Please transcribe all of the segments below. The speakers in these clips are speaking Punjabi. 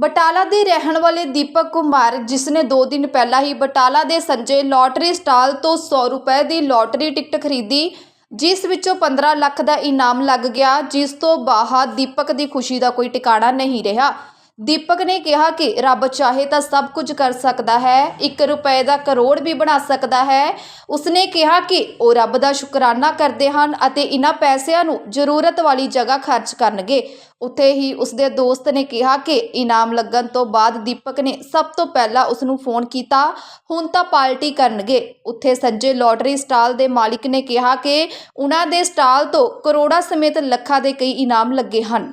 ਬਟਾਲਾ ਦੇ ਰਹਿਣ ਵਾਲੇ ਦੀਪਕ ਕੁਮਾਰ, ਜਿਸ ਨੇ 2 ਦਿਨ ਪਹਿਲਾਂ ਹੀ ਬਟਾਲਾ ਦੇ ਸੰਜੇ ਲੋਟਰੀ ਸਟਾਲ ਤੋਂ 100 ਰੁਪਏ ਦੀ ਲੋਟਰੀ ਟਿਕਟ ਖਰੀਦੀ, ਜਿਸ ਵਿੱਚੋਂ 15 ਲੱਖ ਦਾ ਇਨਾਮ ਲੱਗ ਗਿਆ, ਜਿਸ ਤੋਂ ਬਾਅਦ ਦੀਪਕ ਦੀ ਖੁਸ਼ੀ ਦਾ ਕੋਈ ਟਿਕਾਣਾ ਨਹੀਂ ਰਿਹਾ। ਦੀਪਕ ਨੇ ਕਿਹਾ ਕਿ ਰੱਬ ਚਾਹੇ ਤਾਂ ਸਭ ਕੁਝ ਕਰ ਸਕਦਾ ਹੈ 1 ਰੁਪਏ ਦਾ ਕਰੋੜ ਵੀ ਬਣਾ ਸਕਦਾ ਹੈ। ਉਸਨੇ ਕਿਹਾ ਕਿ ਉਹ ਰੱਬ ਦਾ ਸ਼ੁਕਰਾਨਾ ਕਰਦੇ ਹਨ ਅਤੇ ਇਹਨਾਂ ਪੈਸਿਆਂ ਨੂੰ ਜ਼ਰੂਰਤ ਵਾਲੀ ਜਗ੍ਹਾ ਖਰਚ ਕਰਨਗੇ। ਉੱਥੇ ਹੀ ਉਸਦੇ ਦੋਸਤ ਨੇ ਕਿਹਾ ਕਿ ਇਨਾਮ ਲੱਗਣ ਤੋਂ ਬਾਅਦ ਦੀਪਕ ਨੇ ਸਭ ਤੋਂ ਪਹਿਲਾਂ ਉਸ ਨੂੰ ਫੋਨ ਕੀਤਾ। ਹੁਣ ਤਾਂ ਪਾਰਟੀ ਕਰਨਗੇ। ਉੱਥੇ ਸੰਜੇ ਲੋਟਰੀ ਸਟਾਲ ਦੇ ਮਾਲਿਕ ਨੇ ਕਿਹਾ ਕਿ ਉਹਨਾਂ ਦੇ ਸਟਾਲ ਤੋਂ ਕਰੋੜਾਂ ਸਮੇਤ ਲੱਖਾਂ ਦੇ ਕਈ ਇਨਾਮ ਲੱਗੇ ਹਨ।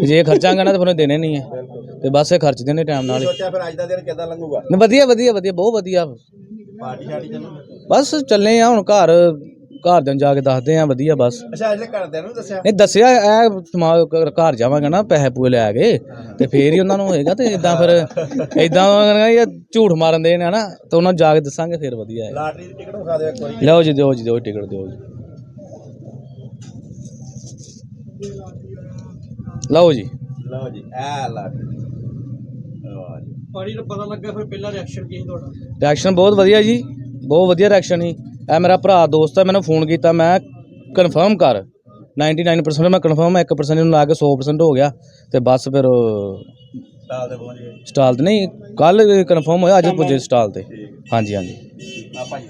ਤੇ ਜੇ ਖਰਚਾਂਗੇ ਨਾ ਤਾਂ ਫਿਰ ਦੇਣੇ ਨਹੀਂ ਹੈ ਤੇ ਬਸ ਇਹ ਖਰਚ ਦੇਣੇ ਟਾਈਮ ਨਾਲ ਹੀ। ਸੋਚਿਆ ਫਿਰ ਅੱਜ ਦਾ ਦਿਨ ਕਿੱਦਾਂ ਲੰਘੂਗਾ? ਨਹੀਂ, ਵਧੀਆ ਵਧੀਆ ਵਧੀਆ ਬਹੁਤ ਵਧੀਆ। ਪਾਰਟੀ ਸ਼ਾਰਟੀ ਚੱਲੂ? ਬਸ ਚੱਲੇ ਆ ਹੁਣ ਘਰ ਘਰ ਦੇ ਜਾ ਕੇ ਦੱਸਦੇ ਆ ਵਧੀਆ ਬਸ। ਅੱਛਾ ਅਜੇ ਘਰਦਿਆਂ ਨੂੰ ਦੱਸਿਆ? ਨਹੀਂ ਦੱਸਿਆ ਘਰ ਜਾਵਾਂਗਾ ਨਾ ਪੈਸੇ ਪੂਏ ਲੈ ਕੇ ਤੇ ਫੇਰ ਹੀ ਉਹਨਾਂ ਨੂੰ ਹੋਏਗਾ ਤੇ ਇਦਾਂ ਫਿਰ ਇਦਾਂ ਇਹ ਝੂਠ ਮਾਰਨ ਦੇ ਨੇ ਨਾ ਤੇ ਉਹਨਾਂ ਨੂੰ ਜਾ ਕੇ ਦੱਸਾਂਗੇ ਫਿਰ ਵਧੀਆ ਹੈ। ਲਾਟਰੀ ਦੀ ਟਿਕਟ ਵਿਖਾ ਦਿਓ ਇੱਕ ਵਾਰੀ। ਲਓ ਜੀ ਦਿਓ ਜੀ ਦਿਓ ਟਿਕਟ ਦਿਓ ਜੀ। ਲਓ ਜੀ। ਲਓ ਜੀ ਵਾਹ ਜੀ। ਪਾਣੀ ਨੂੰ ਪਤਾ ਲੱਗਾ ਫਿਰ ਪਹਿਲਾ ਰਿਐਕਸ਼ਨ ਕੀ ਸੀ ਤੁਹਾਡਾ? ਰਿਐਕਸ਼ਨ ਬਹੁਤ ਵਧੀਆ ਜੀ ਬਹੁਤ ਵਧੀਆ ਰਿਐਕਸ਼ਨ ਸੀ। ਇਹ ਮੇਰਾ ਭਰਾ ਦੋਸਤ ਹੈ ਮੈਨੂੰ ਫੋਨ ਕੀਤਾ ਮੈਂ ਕਨਫਰਮ ਕਰ। 99% ਮੈਂ ਕਨਫਰਮ 1% ਨੂੰ ਲਾ ਕੇ 100% ਹੋ ਗਿਆ। ਤੇ ਬਸ ਫਿਰ ਸਾਲ ਦੇ ਪਹੁੰਚ ਗਏ। ਸਟਾਲ ਤੇ ਨਹੀਂ ਕੱਲ ਕਨਫਰਮ ਹੋਇਆ ਅੱਜ ਪੁੱਜੇ ਸਟਾਲ ਤੇ। ਹਾਂਜੀ ਹਾਂਜੀ। ਆ ਭਾਈ। ਦਾ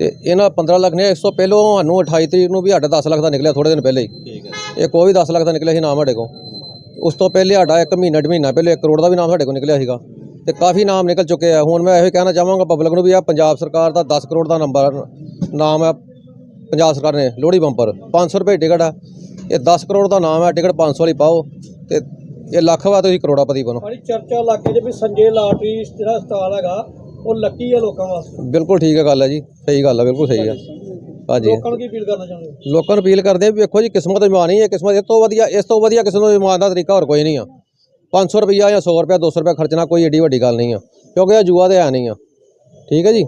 ਤੇ ਇਹਨਾਂ 15 ਲੱਖ ਨੇ ਇਸ ਤੋਂ ਪਹਿਲਾਂ ਸਾਨੂੰ 28 ਤਰੀਕ ਨੂੰ ਵੀ ਸਾਡਾ 10 ਲੱਖ ਦਾ ਨਿਕਲਿਆ ਥੋੜੇ ਦਿਨ ਪਹਿਲੇ ਹੀ। ਠੀਕ ਹੈ ਇਹ ਕੋਈ ਵੀ 10 ਲੱਖ ਦਾ ਨਿਕਲਿਆ ਸੀ ਨਾਮ ਸਾਡੇ ਕੋਲ। ਉਸ ਤੋਂ ਪਹਿਲੇ ਸਾਡਾ ਇੱਕ ਮਹੀਨਾ ਡੇਢ ਮਹੀਨਾ ਪਹਿਲੇ 1 ਕਰੋੜ ਦਾ ਵੀ ਨਾਮ ਸਾਡੇ ਕੋਲ ਨਿਕਲਿਆ ਸੀਗਾ। ਤੇ ਕਾਫੀ ਨਾਮ ਨਿਕਲ ਚੁੱਕੇ ਆ। ਹੁਣ ਮੈਂ ਇਹੋ ਕਹਿਣਾ ਚਾਹਾਂਗਾ ਪਬਲਿਕ ਨੂੰ ਵੀ ਆ ਪੰਜਾਬ ਸਰਕਾਰ ਦਾ 10 ਕਰੋੜ ਦਾ ਨੰਬਰ ਨਾਮ ਹੈ ਪੰਜਾਬ ਸਰਕਾਰ ਨੇ ਲੋਹੜੀ ਬੰਪਰ 500 ਰੁਪਏ ਟਿਕਟ ਆ। ਇਹ 10 ਕਰੋੜ ਦਾ ਨਾਮ ਹੈ ਟਿਕਟ 500 ਵਾਲੀ ਪਾਓ ਤੇ ਇਹ ਲੱਖ ਵਾ ਤੁਸੀਂ ਕਰੋੜਾਪਤੀ ਬਣੋ। ਬੜੀ ਚਰਚਾ ਇਲਾਕੇ 'ਚ ਵੀ ਸੰਜੇ ਲਾਟਰੀ ਜਿਹੜਾ ਸਟਾਲ ਹੈਗਾ ਉਹ ਲੱਕੀ ਹੈ ਲੋਕਾਂ ਵਾਸਤੇ। ਬਿਲਕੁਲ ਠੀਕ ਹੈ ਗੱਲ ਹੈ ਜੀ ਸਹੀ ਗੱਲ ਹੈ ਬਿਲਕੁਲ ਸਹੀ ਹੈ ਹਾਂਜੀ। ਲੋਕਾਂ ਨੂੰ ਕੀ ਅਪੀਲ ਕਰਨਾ ਚਾਹੁੰਦੇ ਹੋ? ਲੋਕਾਂ ਨੂੰ ਅਪੀਲ ਕਰਦੇ ਆ ਵੀ ਵੇਖੋ ਜੀ ਕਿਸਮਤ ਇਮਾਨ ਹੀ ਹੈ ਕਿਸਮਤ ਇਸ ਤੋਂ ਵਧੀਆ ਇਸ ਤੋਂ ਵਧੀਆ ਕਿਸੇ ਨੂੰ ਇਮਾਨ ਦਾ ਤਰੀਕਾ ਹੋਰ ਕੋਈ ਨਹੀਂ ਆ। 500 ਰੁਪਈਆ ਜਾਂ 100 ਰੁਪਇਆ 200 ਰੁਪਇਆ ਖਰਚਣਾ ਕੋਈ ਏਡੀ ਵੱਡੀ ਗੱਲ ਨਹੀਂ ਆ ਕਿਉਂਕਿ ਇਹ ਜੂਆ ਤੇ ਹੈ ਨਹੀਂ ਆ। ਠੀਕ ਹੈ ਜੀ?